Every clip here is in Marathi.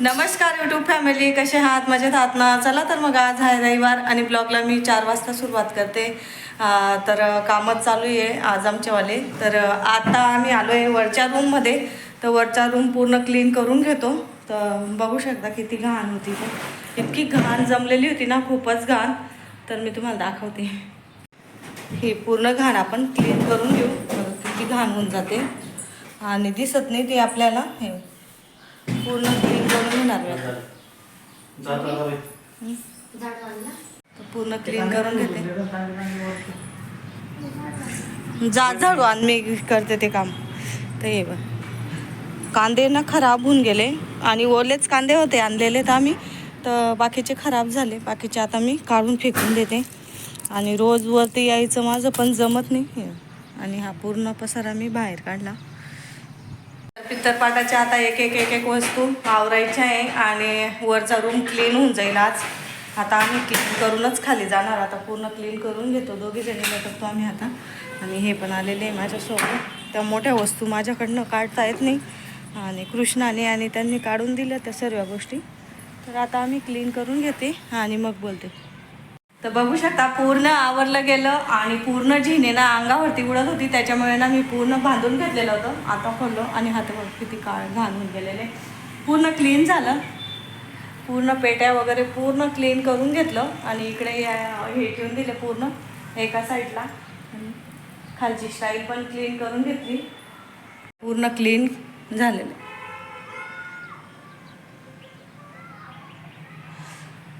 नमस्कार यूट्यूब फॅमिली कसे आहात? मजेत आहात ना? चला तर मग आज आहे रविवार आणि ब्लॉगला मी चार वाजता सुरुवात करते. तर कामच चालू आहे आज आमच्यावाले. तर आता आम्ही आलो आहे वरच्या रूममध्ये तर वरचा रूम पूर्ण क्लीन करून घेतो. तर बघू शकता किती घाण होती तर इतकी घाण जमलेली होती ना खूपच घाण. तर मी तुम्हाला दाखवते. ही पूर्ण घाण आपण क्लीन करून घेऊ. किती घाण होऊन जाते. आणि दिसत नाही ते आपल्याला. हे पूर्ण क्लीन करून घेणार मी पूर्ण क्लीन करून घेते. जा झाडू आणि मी करते ते काम. तर हे बघ. कांदे ना खराब होऊन गेले. आणि ओलेच कांदे होते आणलेले तर आम्ही. तर बाकीचे खराब झाले. बाकीचे आता मी काढून फेकून देते. आणि रोज वरती यायचं माझं पण जमत नाही. आणि हा पूर्ण पसारा मी बाहेर काढला. पित्तरपाटाच्या आता एक एक एक एक वस्तू आवरायच्या आहे आणि वरचा रूम क्लीन होऊन जाईल आज. आता आम्ही क्लीन करूनच खाली जाणार. आता पूर्ण क्लीन करून घेतो दोघी जणी करतो आम्ही आता. आणि हे पण आलेले आहे माझ्यासोबत. त्या मोठ्या वस्तू माझ्याकडनं काढता येत नाही. आणि कृष्णाने आणि त्यांनी काढून दिल्या त्या सर्व गोष्टी. तर आता आम्ही क्लीन करून घेते आणि मग बोलते. तर बघू शकता पूर्ण आवरलं गेलं आणि पूर्ण झिने ना अंगावरती उडत होती. त्याच्यामुळे ना मी पूर्ण बांधून घेतलेलं होतं. आता खोललो आणि हात किती काळ घालून गेलेले. पूर्ण क्लीन झालं. पूर्ण पेट्या वगैरे पूर्ण क्लीन करून घेतलं आणि इकडे या- हे ठेवून दिले पूर्ण एका साईडला खालची स्टाईल पण क्लीन करून घेतली. पूर्ण क्लीन झालेलं.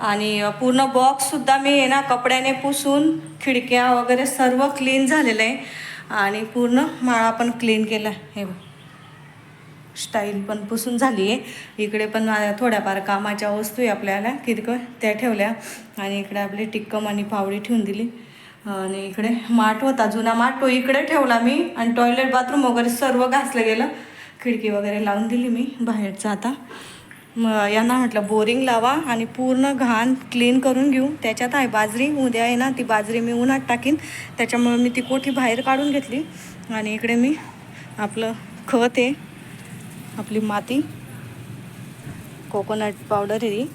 आणि पूर्ण बॉक्ससुद्धा मी आहे ना कपड्याने पुसून खिडक्या वगैरे सर्व क्लीन झालेलं आहे. आणि पूर्ण माळा पण क्लीन केला हे स्टाईल पण पुसून झाली आहे. इकडे पण थोड्याफार कामाच्या वस्तू आहे आपल्याला. किरकोळ त्या ठेवल्या. आणि इकडे आपली टिक्कम आणि पावडी ठेवून दिली. आणि इकडे माठ होता जुना माठ तो इकडे ठेवला मी. आणि टॉयलेट बाथरूम वगैरे सर्व घासलं गेलं. खिडकी वगैरे लावून दिली मी बाहेरचं आता. मग यांना म्हटलं बोरिंग लावा आणि पूर्ण घाण क्लीन करून घेऊ त्याच्यात आहे बाजरी उद्या आहे ना ती बाजरी मी उन्हात टाकीन. त्याच्यामुळे मी ती कोठी बाहेर काढून घेतली आणि इकडे मी आपलं खत आहे आपली माती कोकोनट पावडर आहे ती.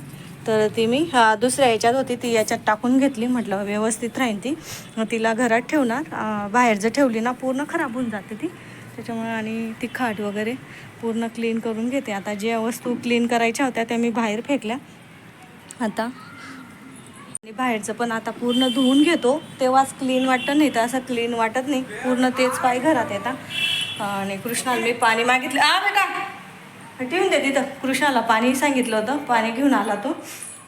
तर ती मी दुसऱ्या याच्यात होती ती याच्यात टाकून घेतली म्हटलं व्यवस्थित राहील ती. तिला घरात ठेवणार बाहेर जर ठेवली ना पूर्ण खराब होऊन जाते ती. त्याच्यामुळे आणि ती खाट वगैरे पूर्ण क्लीन करून घेते. आता ज्या वस्तू क्लीन करायच्या होत्या त्या मी बाहेर फेकल्या. आता आणि बाहेरचं पण आता पूर्ण धुवून घेतो. तेव्हाच क्लीन वाटतं नाही तर असं क्लीन वाटत नाही. पूर्ण तेच पाय घरात येतात. आणि कृष्णाला मी पाणी मागितलं. आ बेटा! ठेवून दे तिथं. कृष्णाला पाणी सांगितलं होतं. पाणी घेऊन आला तो.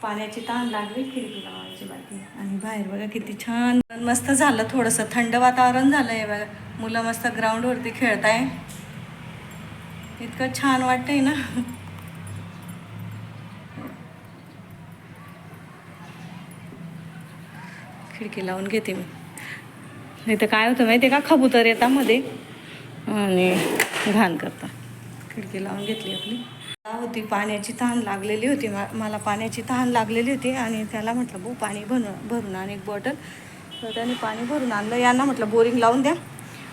पाण्याची ताण लागली खिडकी लावायची बाकी. आणि बाहेर बघा किती छान मस्त झालं थोडंसं. थंड वातावरण झालं आहे बघा. मुलं मस्त ग्राउंडवरती खेळताय. इतकं छान वाटतंय ना. खिडकी लावून घेते मी. नाही तर काय होतं माहिती आहे का? खबूतर येता मध्ये आणि घाण करता खिडकी लावून घेतली आपली. होती पाण्याची तहान लागलेली होती. मा- मला पाण्याची तहान लागलेली होती आणि त्याला म्हटलं भाऊ पाणी भरून भरून आण एक बॉटल. तर त्याने पाणी भरून आणलं. यांना म्हटलं बोरिंग लावून द्या.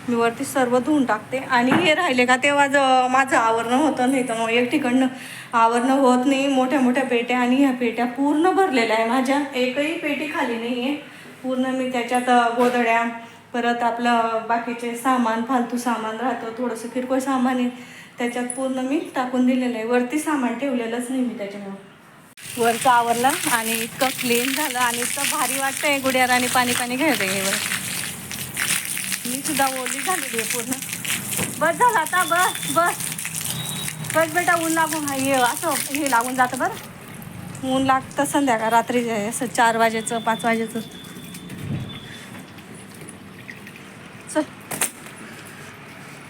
मी वरती सर्व धुवून टाकते. आणि हे राहिले का तेव्हा ज- माझं आवरणं होतं. नाही तर मग एक ठिकाणं आवरणं होत नाही. मोठ्या मोठ्या पेट्या आणि ह्या पेट्या पूर्ण भरलेल्या आहे माझ्या. एकही पेटी खाली नाही आहे पूर्ण मी त्याच्यात गोधड्या परत आपलं बाकीचे सामान फालतू सामान राहतं. थोडंसं किरकोळ सामान आहे. त्याच्यात पूर्ण मी टाकून दिलेलं आहे. वरती सामान ठेवलेलंच नाही मी त्याच्यामुळं. वरचं आवरलं आणि इतकं क्लीन झालं आणि इतकं भारी वाटतंय. गुड्या आणि पाणी पाणी घ्यायचं हे वर मी सुद्धा ओली झालेली आहे पूर्ण. बस झालं आता बस बस. बस बेटा ऊन लागून हा असं हे लागून जातं बरं. ऊन लागतं संध्याकाळ रात्री असं चार वाजेचं पाच वाजेचं. चल.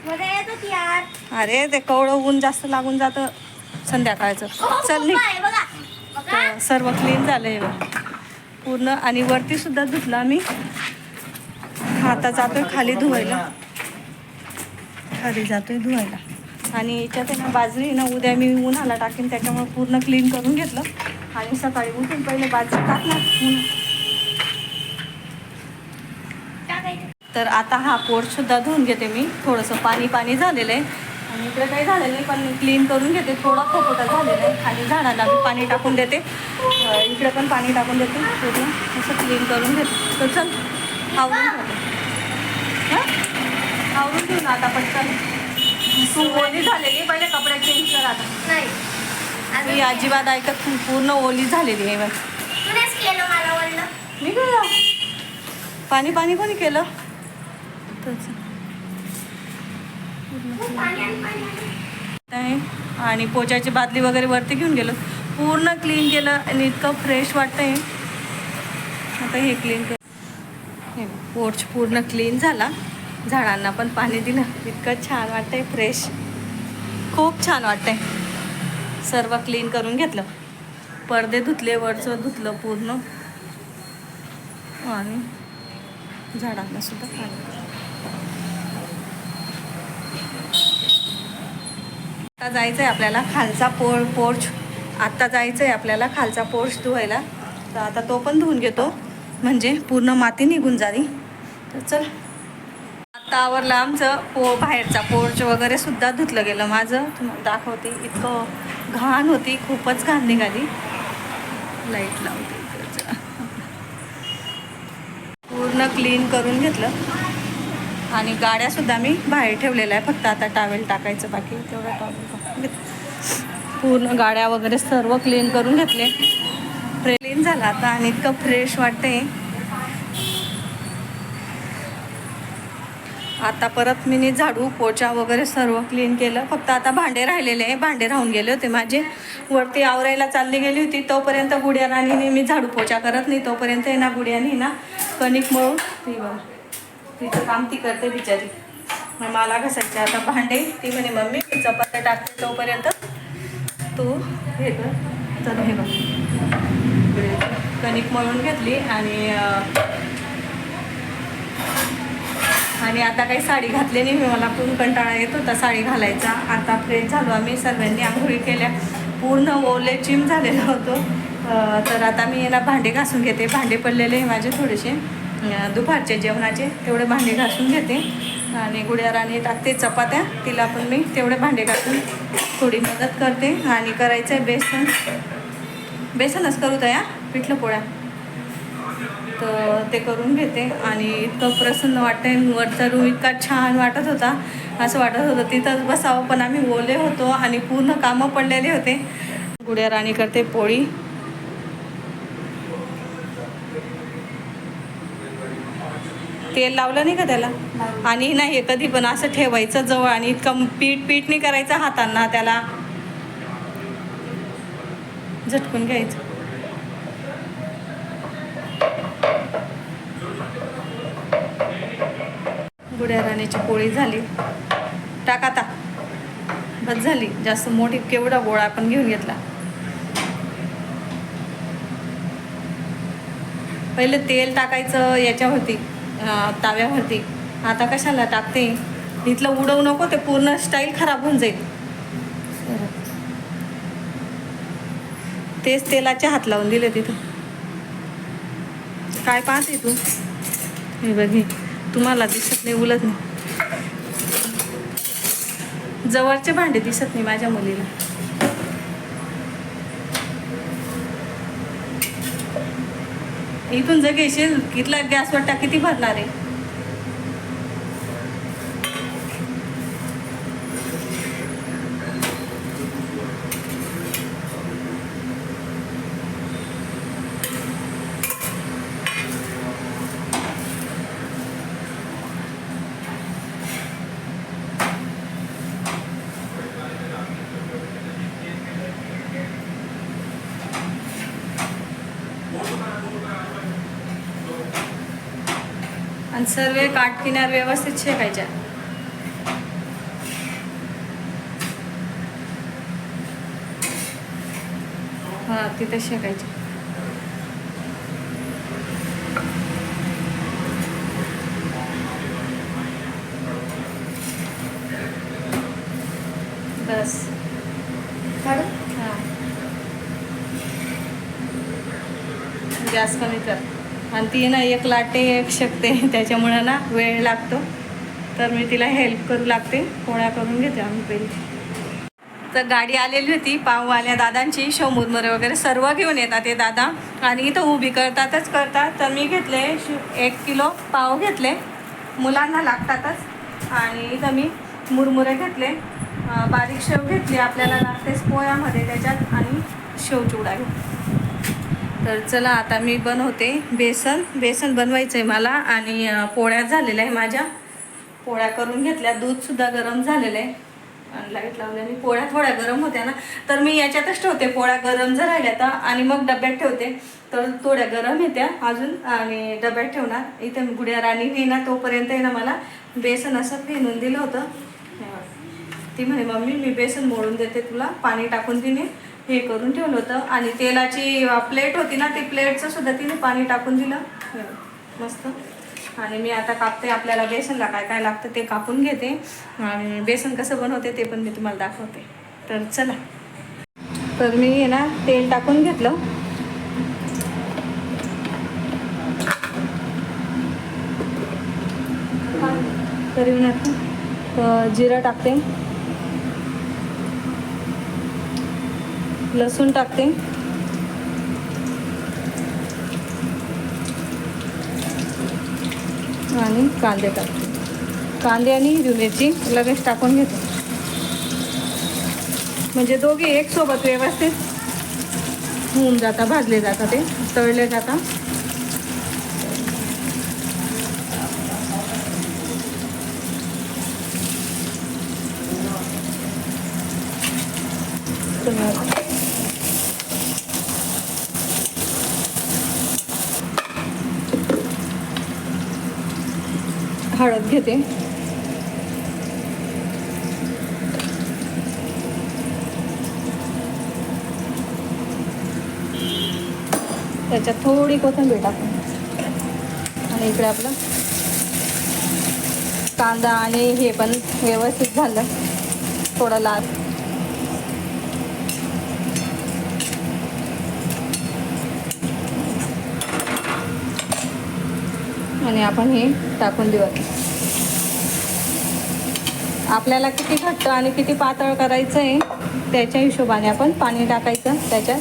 मध्ये येत यार. अरे ते कवळं ऊन जास्त लागून जातं संध्याकाळचं. चल हे तर सर्व क्लीन झालंय पूर्ण आणि वरती सुद्धा धुतला मी आता जातोय खाली धुवायला. खाली जातोय धुवायला. आणि याच्यात आहे ना बाजरी ना उद्या मी उन्हाला टाकेन त्याच्यामुळे पूर्ण क्लीन करून घेतलं. आणि सकाळी उठून पहिले बाजरी टाकणार तर आता हा पोट सुद्धा धुवून घेते मी. थोडंसं पाणी पाणी झालेलं आहे. आणि इकडे काही झालं नाही पण क्लीन करून घेते. थोडा खोपटा झालेला आहे. आणि झाडाला बी पाणी टाकून देते. इकडे पण पाणी टाकून देते. पूर्ण असं क्लीन करून घेते. तर चल आवरून घेते. हां? आवरून घेऊ ना आता पटकन. तू ओली झालेली पहिले कपडे चेंज कर आता. नाही. मी अजिबात ऐकत. पूर्ण ओली झालेली आहे बघ. केलं मी काय पाणी पाणी कोणी केलं? तसं. आणि पाणी आहे. आणि पोचाची बादली वगैरे वरती घेऊन गेलो. पूर्ण क्लीन केलं आणि इतकं फ्रेश वाटतंय. आता हे क्लीन कर हे पोर्च पूर्ण क्लीन झाला. झाडांना पण पाणी दिलं. इतकं छान वाटतंय फ्रेश खूप छान वाटतंय. सर्व क्लीन करून घेतलं. पडदे धुतले वरचं धुतलं पूर्ण. आणि झाडांना सुद्धा पाणी आता जायचं आहे आपल्याला खालचा पोर पोर्च. आत्ता जायचं आहे आपल्याला खालचा पोर्च धुवायला. तर आता तो पण धुवून घेतो. म्हणजे पूर्ण माती निघून जावी. तर चल. आत्ता आवरलं आमचं. पो बाहेरचा पोर्च वगैरे सुद्धा धुतलं गेलं माझं. तुम्हाला दाखवते. इतकं घाण होती. खूपच घाण निघाली. लाइट लावते पूर्ण क्लीन करून घेतलं. आणि गाड्यासुद्धा मी बाहेर ठेवलेल्या आहे फक्त आता टावेल टाकायचं बाकी तेवढा टावेल पूर्ण गाड्या वगैरे सर्व क्लीन करून घेतले. क्लीन झाला आता आणि इतकं फ्रेश वाटते आता परत मी झाडू पोचा वगैरे सर्व क्लीन केलं. फक्त आता भांडे राहिलेले आहे. भांडे राहून गेले होते माझे. वरती आवरायला चालली गेली होती. तोपर्यंत गुड्या राणीने मी झाडू पोचा करत नाही. तोपर्यंत ना गुड्यानी ना. कणिक मळून. ती बघ. तिचं काम ती करते बिचारी. मग मला घासायचे आता भांडे ती म्हणे मम्मी मी चपात्या टाकते तोपर्यंत. तू हे कर. तर हे बघ. कणिक मळून घेतली आणि आणि आता काही साडी घातली नाही. मी मला पूर्ण कंटाळा येत होता साडी घालायचा. आता फ्रेश झालो आम्ही सर्वांनी. आंघोळी केल्या. पूर्ण ओले चिम झालेलं होतो. तर आता मी याला भांडे घासून घेते. भांडे पडलेले आहे माझे थोडेसे. दुपारचे जेवणाचे तेवढे भांडे घासून घेते. आणि गुड्या राणी टाकते चपात्या तिला पण मी तेवढे भांडे घासून थोडी मदत करते. आणि करायचं आहे बेसन. बेसनच करू तया पिठलं पोळ्या. तर ते करून घेते. आणि इतकं प्रसन्न वाटतंय वरचा रूम इतका छान वाटत होता. असं वाटत होतं तिथंच बसावं. पण आम्ही ओले होतो आणि पूर्ण कामं पडलेले होते. गुड्या राणी करते पोळी. तेल लावलं नाही का त्याला? आणि नाही हे कधी पण असं ठेवायचं जवळ आणि इतकं पीठ पीठ नाही करायचं हातांना त्याला. झटकून घ्यायचं. गुड्या राणीची पोळी झाली. टाक आता. बस झाली. जास्त मोठी केवढा गोळा आपण घेऊन घेतला. पहिले तेल टाकायचं याच्यावरती. ताव्यावरती. आता कशाला टाकते? इथलं उडवू नको ते पूर्ण स्टाईल खराब होऊन जाईल. तेच तेलाचे हात लावून दिले तिथं. काय पाहते तू? हे बघ तुम्हाला दिसत नाही उलट नाही. जवळचे भांडे दिसत नाही माझ्या मुलीला. इथून जर घेशील कितला गॅसवर टाकी किती भरणार आहे? आणि सर्व काटकिनार व्यवस्थित शेकायच्या हा तिथे शेकायच्या बस? हां. गॅस कमी आणि ती ना एक लाटे एक शकते. त्याच्यामुळं ना वेळ लागतो. तर मी तिला हेल्प करू लागते. पोळ्या करून घेते आम्ही पहिले. तर गाडी आलेली होती पाववाल्या दादांची. शवमुरमुरे वगैरे सर्व घेऊन येतात ते दादा. आणि इथं उभी करतातच करतात. तर मी घेतले एक किलो पाव घेतले. मुलांना लागतातच. आणि इथं मी मुरमुरे घेतले. बारीक शेव घेतली. आपल्याला लागतेच पोळ्यामध्ये त्याच्यात. आणि शेव चिवडा तर चला आता मी बनवते बेसन. बेसन बनवायचं आहे मला आणि पोळ्या झालेल्या आहे माझ्या. पोळ्या करून घेतल्या. दूधसुद्धा गरम झालेलं आहे. आणि लाइट लावल्याने पोळ्या थोड्या गरम होत्या ना. तर मी याच्यातच ठेवते. पोळ्या गरम जर राहिल्या तर. आणि मग डब्यात ठेवते. तर थोड्या गरम येत्या अजून. आणि डब्यात ठेवणार. इथं गुड्या राणी नाही तोपर्यंत आहे ना मला बेसन असं फेनून दिलं होतं. ती म्हणे मम्मी मी बेसन मोडून देते तुला. पाणी टाकून तिने हे करून ठेवलं होतं. आणि तेलाची प्लेट होती ना ती प्लेटचं सुद्धा तिने पाणी टाकून दिलं. मस्त. आणि मी आता कापते आपल्याला बेसनला काय काय लागतं ते कापून घेते. आणि बेसन कसं बनवते ते पण मी तुम्हाला दाखवते. तर चला. तर मी आहे ना तेल टाकून घेतलं. तरी मी आता जिरं टाकते. लसूण टाकते. आणि कांदे टाकते. कांदे आणि हिरवी मिरची लगेच टाकून घेते. म्हणजे दोघे एक सोबत व्यवस्थित होऊन जाता भाजले जातात ते तळले जातात घेते. त्याच्यात थोडी कोथिंबीर टाकू आणि इकडे आपलं कांदा आणि हे पण व्यवस्थित झालं. थोडं लाल. आणि आपण हे टाकून देऊ आता. आपल्याला किती घट्ट आणि किती पातळ करायचं आहे त्याच्या हिशोबाने आपण पाणी टाकायचं त्याच्यात.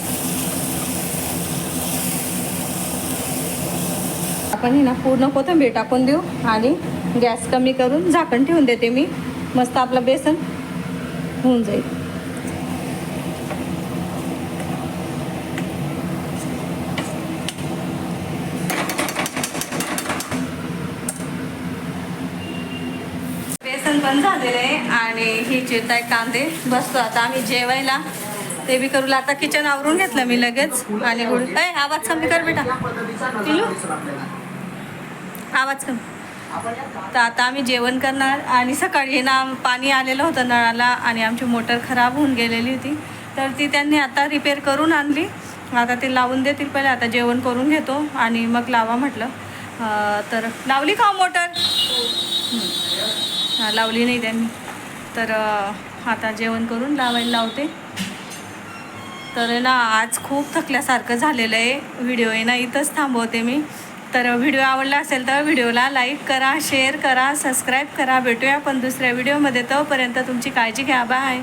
आपण हे ना पूर्ण कोथिंबीर टाकून देऊ आणि गॅस कमी करून झाकण ठेवून देते मी. मस्त आपलं बेसन होऊन जाईल. बेसन पण झालेलं आहे आणि ही चिरताय कांदे. बसतो आता आम्ही जेवायला. ते बी करू आता किचन आवरून घेतलं मी लगेच. आणि गुड ए आवाज कमी कर बेटा. पिलू आवाज कमी. तर आता आम्ही जेवण करणार. आणि सकाळी ना पाणी आलेलं होतं नळाला आणि आमची मोटर खराब होऊन गेलेली होती. तर ती त्यांनी आता रिपेअर करून आणली. आता ते लावून देतील पहिले. आता जेवण करून घेतो. आणि मग लावा म्हटलं. तर लावली का हो मोटर? लावली नाही त्यांनी. तर आता जेवण करून लावायला लावते. तर ना आज खूप थकल्यासारखं झालेलं आहे. व्हिडिओ आहे ना इथंच थांबवते मी. तर व्हिडिओ आवडला असेल तर व्हिडिओला लाईक करा शेअर करा सबस्क्राईब करा. भेटूया पण दुसऱ्या व्हिडिओमध्ये. तोपर्यंत तुमची काळजी घ्या. बाय.